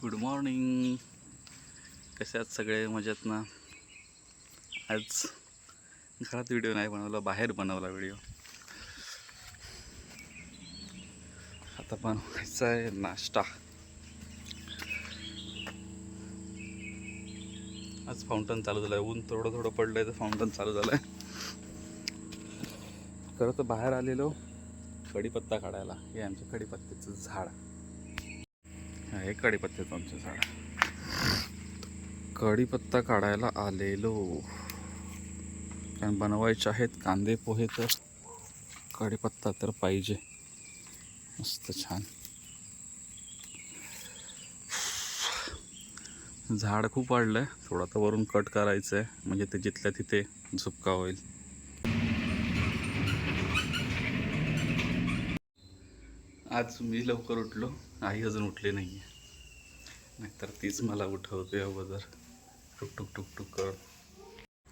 Good morning कसे आहात सगळे? मजेत ना? आज घरात व्हिडिओ नाही बनवला बाहेर बनवला व्हिडिओ आता बनवायचा आहे नाश्ता. आज फाउंटन चालू झालं आहे ऊन थोडं थोडं पडलं आहे तर फाउंटन चालू झालं आहे खरं तर बाहेर आलेलो कढीपत्ता काढायला. हे आमच्या कढीपत्त्याचं झाड. आहे हे कढीपत्त्याचं आमचं झाड. कढीपत्ता काढायला आलेलो. कारण बनवायचे आहेत कांदे पोहे तर कढीपत्ता तर पाहिजे. मस्त छान. झाड खूप वाढलं आहे थोडं तर वरून कट करायचं आहे म्हणजे ते जिथल्या तिथे झुपका होईल. आज मी लवकर उठलो. आई अजून उठली नाही आहे नाहीतर तीच मला उठवते अगोदर. टुक टुक टुक टुक कर.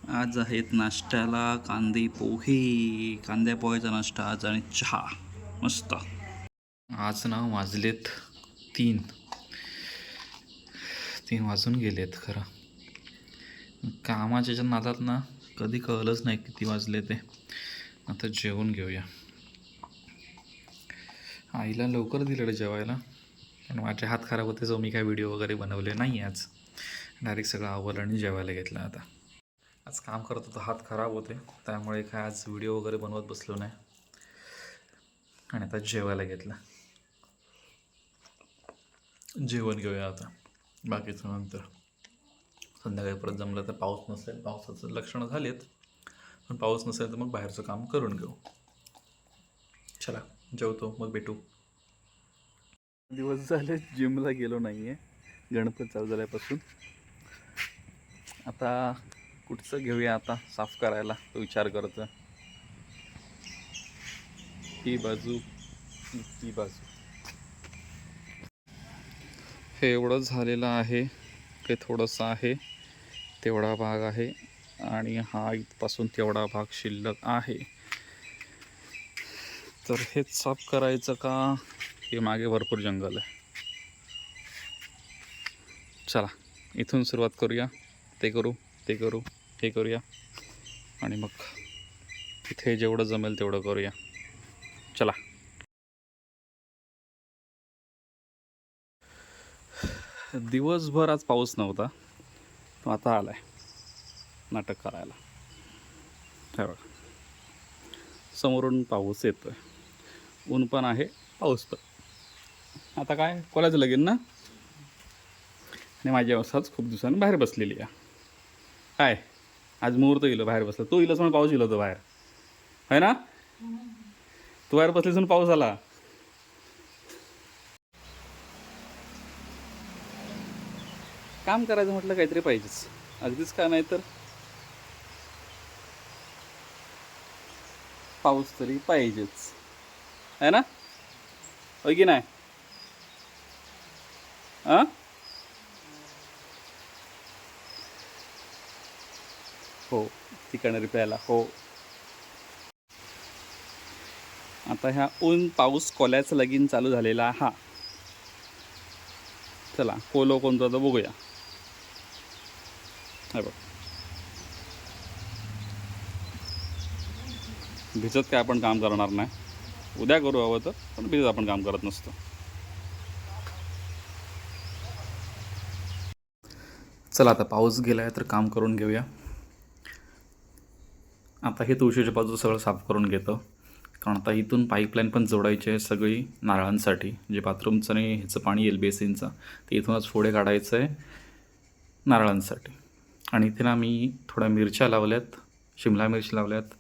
आज आहेत नाश्त्याला कांदे पोहे. कांद्या पोह्याचा नाश्ता आज आणि चहा. मस्त. आज ना वाजलेत तीन. तीन वाजून गेलेत खरं. कामाच्या नादात ना कधी कळलंच नाही किती वाजले ते. आता जेवून घेऊया. आईला लवकर दिलं जेवायला. पण माझे हात खराब होते जो मी काय व्हिडिओ वगैरे बनवले नाही आज. डायरेक्ट सगळं आवरलं आणि जेवायला घेतलं आता. आज काम करत होतो हात खराब होते. त्यामुळे काय आज व्हिडिओ वगैरे बनवत बसलो नाही. आणि आता जेवायला घेतलं. जेवण घेऊया आता. बाकीचं नंतर. संध्याकाळी परत जमलं तर पाऊस नसेल पावसाचं लक्षणं झालीत. पण पाऊस नसेल तर मग बाहेरचं काम करून घेऊ. चला जेवतो मग भेटू. दिवस झाले जिमला गेलो नाही आहे गणपती चालू झाल्यापासून. आता कुठचं घेऊया आता साफ करायला तो विचार करतो ही बाजू ती बाजू. हे एवढं झालेलं आहे ते थोडंसं आहे तेवढा भाग आहे आणि हा इथपासून तेवढा भाग शिल्लक आहे. तर हेच साफ करायचं का? हे मागे भरपूर जंगल आहे. चला इथून सुरुवात करूया. ते करू ते करू हे करूया. आणि मग तिथे जेवढं जमेल तेवढं करूया. चला. दिवसभर आज पाऊस नव्हता तो आता आलाय. नाटक करायला. हे बघा. समोरून पाऊस येतोय. ऊन पण आहे पाऊस पण. आता काय? कोणाचं लगीन ना? आणि माझी अवस्थाच खूप दिवसांनी बाहेर बसलेली आहे. काय? आज मुहूर्त गेलो हो बाहेर बसला. तू इलाच म्हणून पाऊस गेलो होतो बाहेर. आहे ना? तू बाहेर बसलीस म्हणून पाऊस आला. काम करायचं म्हटलं काहीतरी पाहिजेच. अगदीच का नाही तर? पाऊस तरी पाहिजेच. आहे ना? हो की नाही? हां? हो तिकडे प्यायला हो. आता ह्या ऊन पाऊस कोल्याचं लगीन चालू झालेला हा. चला कोलो कोणता तर बघूया. हे बघ. भिजत काय आपण काम करणार नाही. उद्या करू हवं तर पण भिजत आपण काम करत नसतो. चला आता पाऊस गेला आहे तर काम करून घेऊया. आता हे तुळशीच्या बाजू सगळं साफ करून घेतं. कारण आता इथून पाईपलाईन पण जोडायची आहे सगळी नारळांसाठी. जे बाथरूमचं आणि ह्याचं पाणी येईल बेसिनचं ते इथूनच पुढे काढायचं आहे नारळांसाठी. आणि इथे ना मी थोड्या मिरच्या लावल्यात शिमला मिरची लावल्यात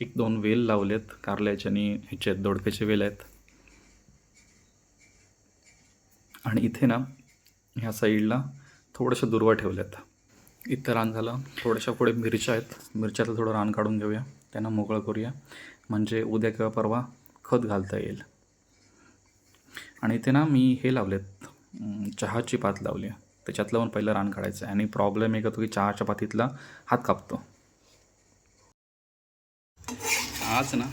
एक दोन वेल लावलेत कारल्याचे आणि ह्याचे दोडक्याचे वेल आहेत. आणि इथे ना ह्या साईडला थोड्याशा दुर्वा ठेवल्यात. इथं रान झालं. थोड्याशा पुढे मिरच्या आहेत. मिरच्यातलं थोडं रान काढून घेऊया. त्यांना मोकळं करूया. म्हणजे उद्या किंवा परवा खत घालता येईल. आणि इथे ना मी हे लावलेत. चहाची पात लावली. आहे त्याच्यातलं पण पहिलं रान काढायचं आहे आणि प्रॉब्लेम एक होतो की चहाच्या पातीतला हात कापतो. आज ना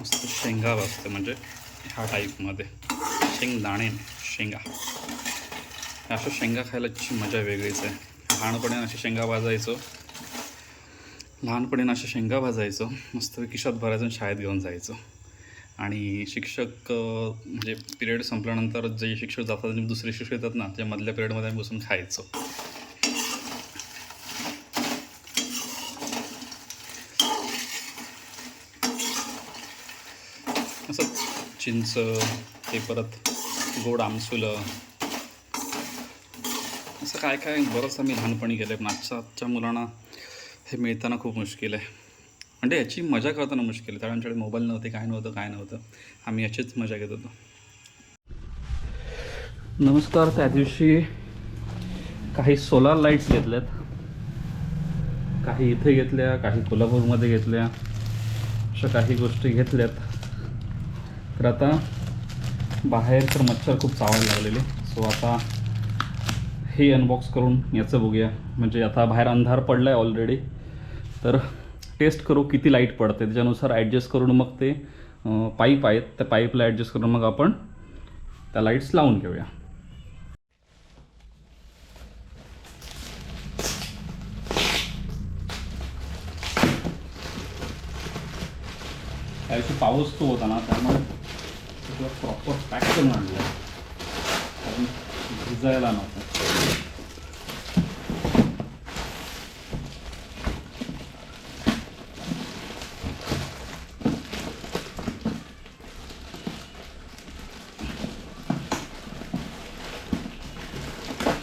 मस्त शेंगा बसते म्हणजे ह्या टाईपमध्ये शेंगदाणे शेंगा. अशा शेंगा खायलाची मजा वेगळीच आहे. लहानपणी अशा शेंगा भाजायचो. लहानपणी अशा शेंगा भाजायचो. मस्त किशात भरायचं शाळेत घेऊन जायचो. आणि शिक्षक म्हणजे पिरियड संपल्यानंतर जे शिक्षक जातात आणि दुसरे शिक्षक येतात ना त्या मधल्या पिरियडमध्ये आम्ही बसून खायचो. असंच चिंच ते परत गोड आमसुलं असं काय काय बरंच आम्ही लहानपणी गेलं आहे मागच्या आजच्या मुलांना हे मिळताना खूप मुश्किल आहे. म्हणजे याची मजा करताना मुश्किल आहे. त्यावेळी आमच्याकडे मोबाईल नव्हते काय नव्हतं काय नव्हतं आम्ही याचीच मजा घेत होतो. नमस्कार. त्या दिवशी काही सोलार लाईट्स घेतल्यात. काही इथे घेतल्या काही कोल्हापूरमध्ये घेतल्या अशा काही गोष्टी घेतल्यात. तर आता बाहेर तर मच्छर खूप चावायला लागलेले. सो आता हे अनबॉक्स करून याचं बघूया. म्हणजे आता बाहेर अंधार पडला आहे ऑलरेडी तर टेस्ट करू किती लाइट पडते त्याच्यानुसार ॲडजस्ट करून मग ते पाईप आहेत. त्या पाईपला ॲडजस्ट करून मग आपण त्या लाईट्स लावून घेऊया. त्याविषयी पाऊस तो होता ना त्यामुळे सगळं प्रॉपर पॅक करून आणलं. कारण भिजायला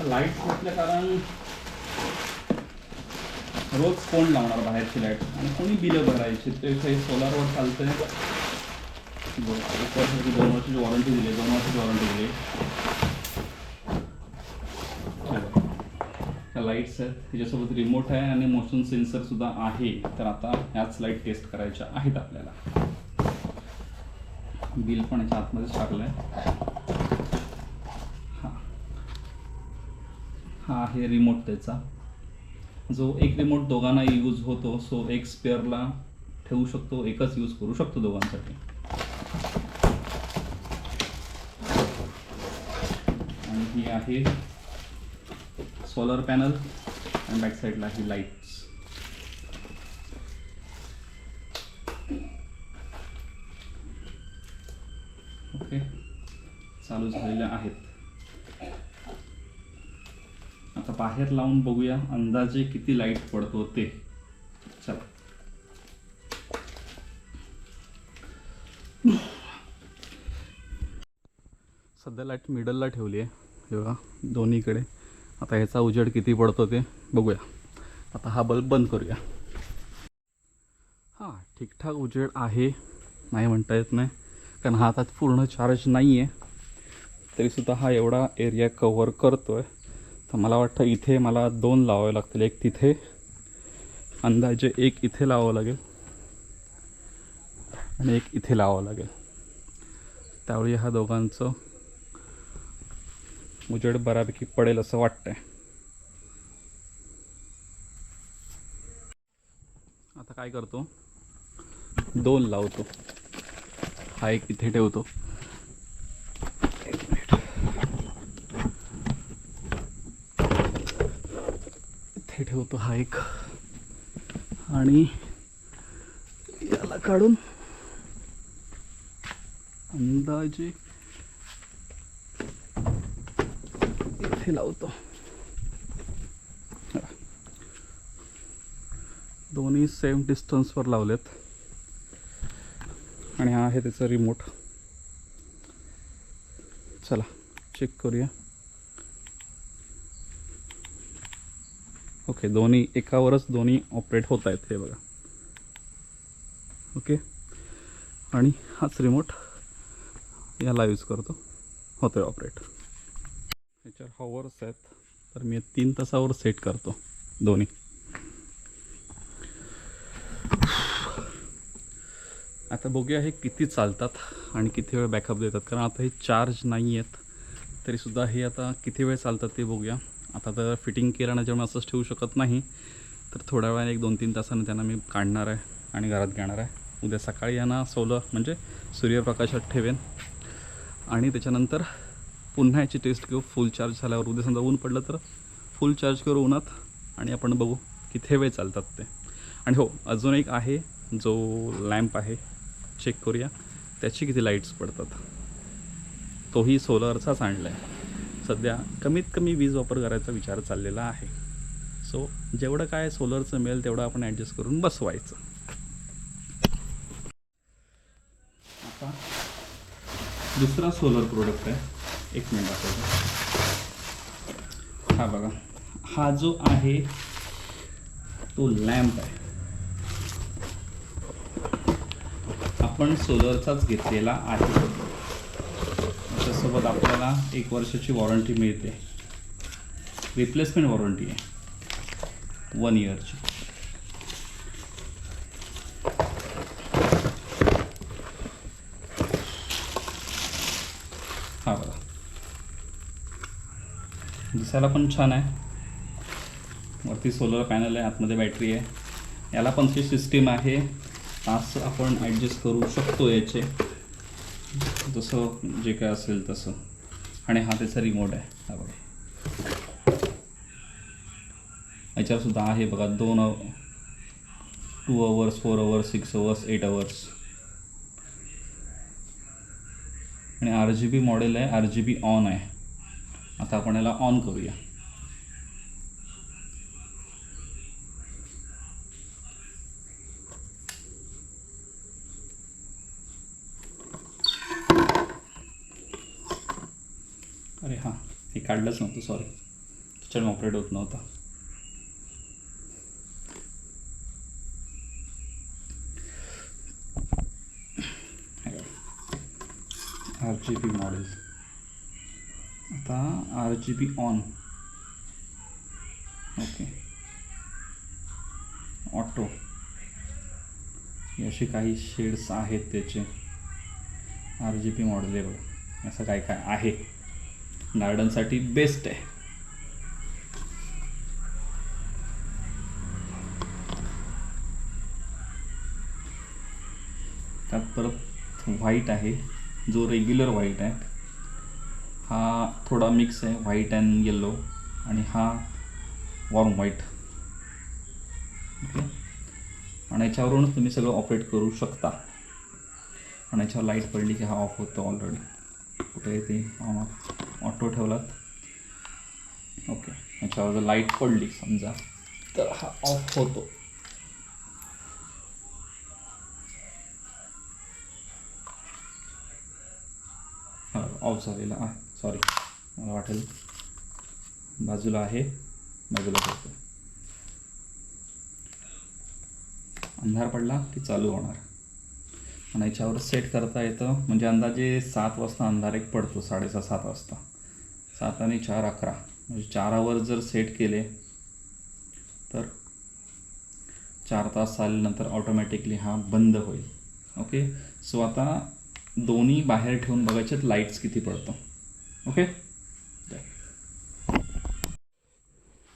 लाइट असल्या कारण रोज कोण लावणार बाहेरची लाइट आणि कोणी बिलं भरायची? ते काही सोलारवर चालतंय. एक वर्षाची दोन वर्षाची वॉरंटी दिली दोन वर्षाची वॉरंटी दिली. त्या लाईट्स आहेत. त्याच्यासोबत रिमोट आहे आणि मोशन सेन्सर सुद्धा आहे. तर आता ह्याच लाइट टेस्ट करायच्या आहेत आपल्याला. बिल पण याच्या आतमध्येच टाकलं आहे हा हा आहे रिमोट त्याचा. जो एक रिमोट दोघांना यूज होतो सो एक स्पेअरला ठेवू शकतो एकच यूज करू शकतो दोघांसाठी. आणि ही आहे सोलर पॅनल आणि बॅक साईडला ही लाईट्स ओके चालू झालेल्या आहेत आता बाहेर लावून बघूया अंदाजे किती लाइट पडतो ते. चला. सध्या लाइट मिडलला ठेवली आहे. बघा दोन्हीकडे. आता ह्याचा उजेड किती पडतो ते बघूया. आता हा बल्ब बंद करूया. हां ठीकठाक उजेड आहे नाही म्हणता येत नाही. कारण हा आता पूर्ण चार्ज नाही आहे तरीसुद्धा हा एवढा एरिया कवर करतो आहे तर मला वाटतं इथे मला दोन लावावे लागतील. एक तिथे अंदाजे एक इथे लावावं लागेल आणि एक इथे लावावं लागेल. त्यावेळी ह्या दोघांचं उजेड बऱ्यापैकी पडेल असं वाटतंय. आता काय करतो? दोन लावतो. हा एक इथे ठेवतो एक मिनिट इथे ठेवतो हा एक. आणि याला काढून अंदाजे इथे लावतो. दोन्ही सेम डिस्टन्सवर लावलेत. आणि हा आहे त्याचा रिमोट चला चेक करूया. ओके दोन्ही एकावरच दोन्ही ऑपरेट होत आहेत हे बघा. ओके आणि हाच रिमोट याला यूज करतो. होतो आहे ऑपरेट ह्याच्यावर हॉवर्स आहेत. तर मी तीन तासावर सेट करतो दोन्ही. आता बघूया हे किती चालतात आणि किती वेळ बॅकअप देतात. कारण आता हे चार्ज नाही आहेत तरीसुद्धा हे आता किती वेळ चालतात ते बघूया. आता तर फिटिंग केलं ना जेव्हा असंच ठेवू शकत नाही. तर थोड्या वेळाने एक दोन तीन तासानं त्यांना मी काढणार आहे आणि घरात घेणार आहे. उद्या सकाळी यांना सोलर म्हणजे सूर्यप्रकाशात ठेवेन. आणि त्याच्यानंतर पुन्हा याची टेस्ट घेऊ फुल चार्ज झाल्यावर उद्या समजा ऊन पडलं तर फुल चार्ज करू उन्हात आणि आपण बघू किती वेळ चालतात ते. आणि हो अजून एक आहे जो लॅम्प आहे चेक करूया त्याची किती लाईट्स पडतात. तोही सोलरचाच आणला आहे सध्या कमीत कमी वीज वापर करायचा विचार चाललेला आहे. सो जेवढं काय सोलरचं मिळेल तेवढं आपण ॲडजस्ट करून बसवायचं. आता दुसरा सोलर प्रोडक्ट आहे. एक मिनिट दाखवतो. हा बघा. हा जो आहे तो लॅम्प आहे. आपण सोलरचाच घेतलेला आहे. त्यासोबत आपल्याला एक वर्षाची वॉरंटी मिळते. रिप्लेसमेंट वॉरंटी आहे. वन इयरची हा बघा. दिसायला पण छान आहे. वरती सोलर पॅनल आहे आतमध्ये बॅटरी आहे. याला पण ती सिस्टीम आहे तास आपण ॲडजस्ट करू शकतो याचे. जसं जे काय असेल तसं. आणि हा त्याचा रिमोट आहे. हा बघा. याच्यावर सुद्धा आहे बघा दोन two hours four hours six hours eight hours आणि आर जी बी मॉडेल आहे आर जी बी ऑन आहे. आता आपण याला ऑन करूया. हां काढलंच नव्हतं सॉरी त्याच्याने ऑपरेट होत नव्हता. आर जी बी मॉडेल आता R G B on okay auto असे काही शेड्स आहेत त्याचे. आर जी बी मॉडेल आहे बघा. असं काय काय आहे? गार्डनसाठी बेस्ट आहे. त्यात परत व्हाईट आहे. जो रेग्युलर व्हाईट आहे. हा थोडा मिक्स आहे. व्हाईट अँड येल्लो आणि हा वॉर्म व्हाईट ओके आणि याच्यावरूनच तुम्ही सगळं ऑपरेट करू शकता. आणि याच्यावर लाइट पडली की हा ऑफ होतो ऑलरेडी कुठे ते ऑन ऑफ ऑटो ठेवलात ओके याच्यावर जर लाइट पडली समजा तर हा ऑफ होतो. ऑफ झालेला आहे. सॉरी मला वाटेल बाजूला आहे बाजूला करतो अंधार पडला की चालू होणार. आणि याच्यावर सेट करता येतं. म्हणजे अंदाजे सात वाजता अंधार एक पडतो साडेसहा सात वाजता. सात आणि चार अकरा. म्हणजे चारावर जर सेट केले तर चार तास झाल्यानंतर ऑटोमॅटिकली हा बंद होईल. ओके सो आता दोन्ही बाहेर ठेवून बघायच्यात लाईट्स किती पडतो. ओके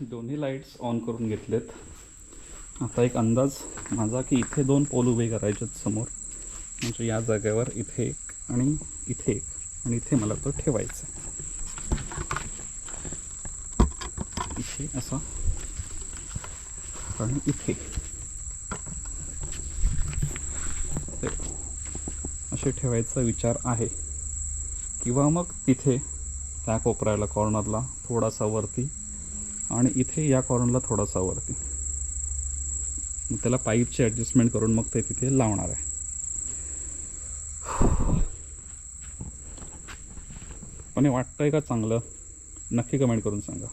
दोन्ही लाईट्स ऑन करून घेतलेत. आता एक अंदाज माझा की इथे दोन पोल उभे करायचे समोर. म्हणजे या जागेवर इथे एक आणि इथे एक. आणि इथे मला तो ठेवायचा. इथे असा. आणि इथे. असे ठेवायचा विचार आहे. किंवा मग तिथे त्या कोपऱ्याला कॉर्नरला थोडासा वरती आणि इथे या कॉर्नरला थोडासा वरती. मग त्याला पाईपची ॲडजस्टमेंट करून मग ते तिथे लावणार आहे. पण हे वाटतंय का चांगलं? नक्की कमेंट करून सांगा.